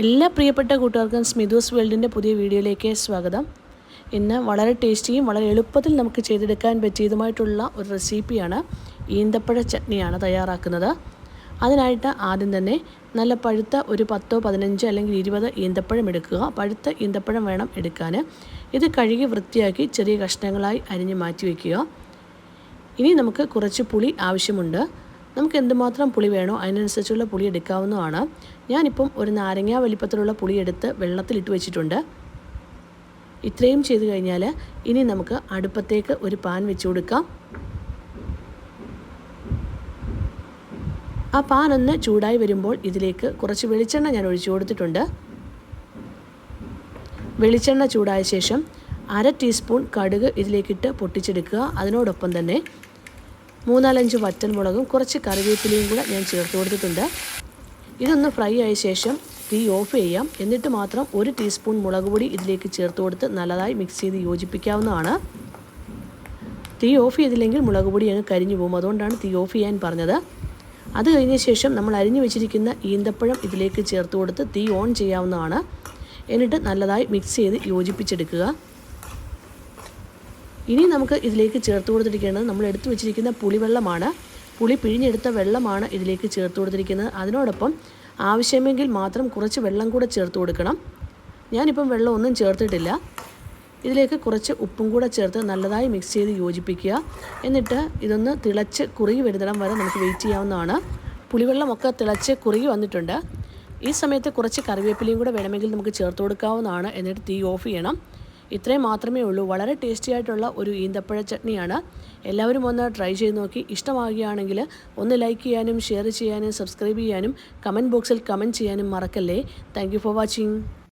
എല്ലാ പ്രിയപ്പെട്ട കൂട്ടുകാർക്കും സ്മിതൂസ് വേൾഡിന്റെ പുതിയ വീഡിയോയിലേക്ക് സ്വാഗതം. ഇന്ന് വളരെ ടേസ്റ്റിയും വളരെ എളുപ്പത്തിൽ നമുക്ക് ചെയ്തെടുക്കാൻ പറ്റിയതുമായിട്ടുള്ള ഒരു റെസിപ്പിയാണ് ഈന്തപ്പഴ ചട്നിയാണ് തയ്യാറാക്കുന്നത്. അതിനായിട്ട് ആദ്യം തന്നെ നല്ല പഴുത്ത ഒരു പത്തോ പതിനഞ്ചോ അല്ലെങ്കിൽ ഇരുപത് ഈന്തപ്പഴം എടുക്കുക. പഴുത്ത ഈന്തപ്പഴം വേണം എടുക്കാൻ. ഇത് കഴുകി വൃത്തിയാക്കി ചെറിയ കഷ്ണങ്ങളായി അരിഞ്ഞ് മാറ്റി വയ്ക്കുക. ഇനി നമുക്ക് കുറച്ച് പുളി ആവശ്യമുണ്ട്. നമുക്ക് എന്തുമാത്രം പുളി വേണോ അതിനനുസരിച്ചുള്ള പുളി എടുക്കാവുന്നതാണ്. ഞാനിപ്പം ഒരു നാരങ്ങ വലിപ്പത്തിലുള്ള പുളി എടുത്ത് വെള്ളത്തിലിട്ട് വെച്ചിട്ടുണ്ട്. ഇത്രയും ചെയ്ത് കഴിഞ്ഞാൽ ഇനി നമുക്ക് അടുപ്പത്തേക്ക് ഒരു പാൻ വെച്ച് കൊടുക്കാം. ആ പാൻ ഒന്ന് ചൂടായി വരുമ്പോൾ ഇതിലേക്ക് കുറച്ച് വെളിച്ചെണ്ണ ഞാൻ ഒഴിച്ചു കൊടുത്തിട്ടുണ്ട്. വെളിച്ചെണ്ണ ചൂടായ ശേഷം അര ടീസ്പൂൺ കടുക് ഇതിലേക്കിട്ട് പൊട്ടിച്ചെടുക്കുക. അതിനോടൊപ്പം തന്നെ മൂന്നാലഞ്ച് വറ്റൽമുളകും കുറച്ച് കറിവേപ്പിലയും കൂടെ ഞാൻ ചേർത്ത് കൊടുത്തിട്ടുണ്ട്. ഇതൊന്ന് ഫ്രൈ ആയ ശേഷം തീ ഓഫ് ചെയ്യാം. എന്നിട്ട് മാത്രം ഒരു ടീസ്പൂൺ മുളക് പൊടി ഇതിലേക്ക് ചേർത്ത് കൊടുത്ത് നല്ലതായി മിക്സ് ചെയ്ത് യോജിപ്പിക്കാവുന്നതാണ്. തീ ഓഫ് ചെയ്തില്ലെങ്കിൽ മുളക് പൊടി അങ്ങ് കരിഞ്ഞു പോകും. അതുകൊണ്ടാണ് തീ ഓഫ് ചെയ്യാൻ പറഞ്ഞത്. അത് കഴിഞ്ഞ ശേഷം നമ്മൾ അരിഞ്ഞു വെച്ചിരിക്കുന്ന ഈന്തപ്പഴം ഇതിലേക്ക് ചേർത്ത് കൊടുത്ത് തീ ഓൺ ചെയ്യാവുന്നതാണ്. എന്നിട്ട് നല്ലതായി മിക്സ് ചെയ്ത് യോജിപ്പിച്ചെടുക്കുക. ഇനി നമുക്ക് ഇതിലേക്ക് ചേർത്ത് കൊടുത്തിരിക്കുന്നത് നമ്മൾ എടുത്തു വെച്ചിരിക്കുന്ന പുളിവെള്ളമാണ്. പുളി പിഴിഞ്ഞെടുത്ത വെള്ളമാണ് ഇതിലേക്ക് ചേർത്ത് കൊടുത്തിരിക്കുന്നത്. അതിനോടൊപ്പം ആവശ്യമെങ്കിൽ മാത്രം കുറച്ച് വെള്ളം കൂടെ ചേർത്ത് കൊടുക്കണം. ഞാനിപ്പം വെള്ളം ഒന്നും ചേർത്തിട്ടില്ല. ഇതിലേക്ക് കുറച്ച് ഉപ്പും കൂടെ ചേർത്ത് നല്ലതായി മിക്സ് ചെയ്ത് യോജിപ്പിക്കുക. എന്നിട്ട് ഇതൊന്ന് തിളച്ച് കുറുകി വരുന്നിടം വരെ നമുക്ക് വെയിറ്റ് ചെയ്യാവുന്നതാണ്. പുളിവെള്ളമൊക്കെ തിളച്ച് കുറുകി വന്നിട്ടുണ്ട്. ഈ സമയത്ത് കുറച്ച് കറിവേപ്പിലയും കൂടെ വേണമെങ്കിൽ നമുക്ക് ചേർത്ത് കൊടുക്കാവുന്നതാണ്. എന്നിട്ട് തീ ഓഫ് ചെയ്യണം. ഇത്രയും മാത്രമേ ഉള്ളൂ. വളരെ ടേസ്റ്റി ആയിട്ടുള്ള ഒരു ഈന്തപ്പഴ ചട്നിയാണ്. എല്ലാവരും ഒന്ന് ട്രൈ ചെയ്ത് നോക്കി. ഇഷ്ടമാകുകയാണെങ്കിൽ ഒന്ന് ലൈക്ക് ചെയ്യാനും ഷെയർ ചെയ്യാനും സബ്സ്ക്രൈബ് ചെയ്യാനും കമന്റ് ബോക്സിൽ കമന്റ് ചെയ്യാനും മറക്കല്ലേ. Thank for watching